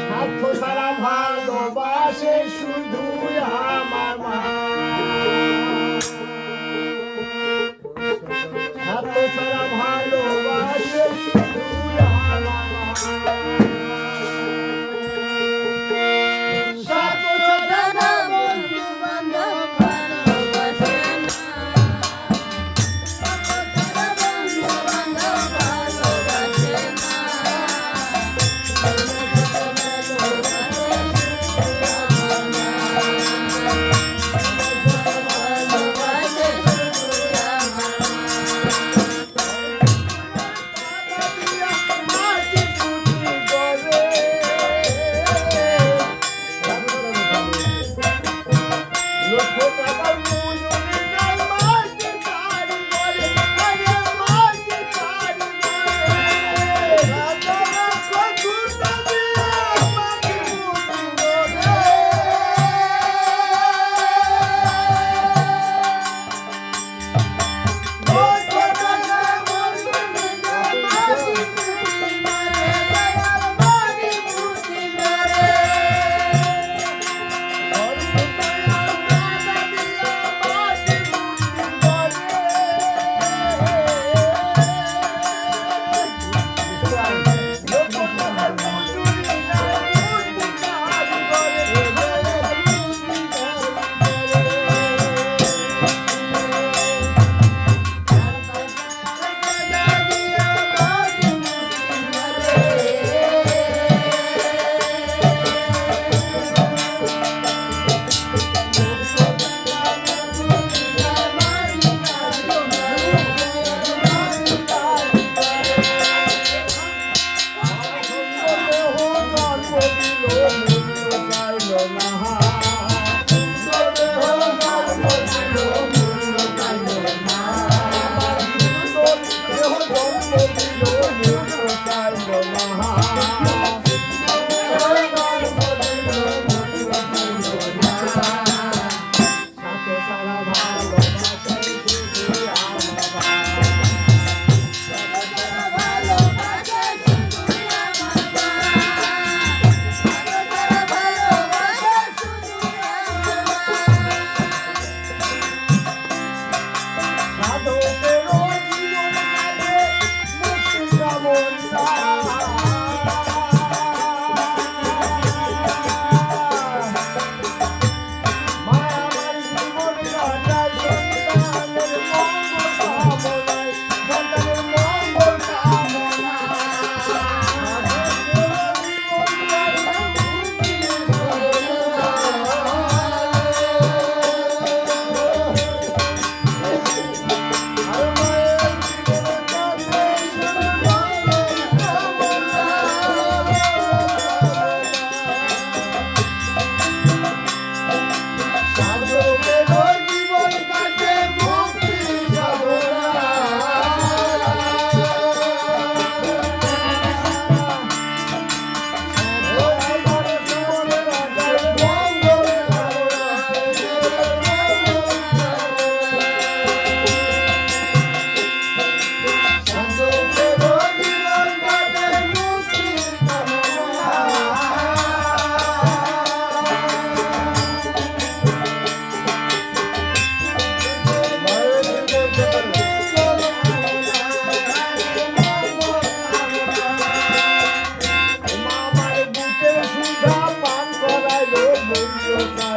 স্বার্থ সারা ভালোবাসে শুধু আমার মা স্বার্থ সারা Oh, my God. সুন্দর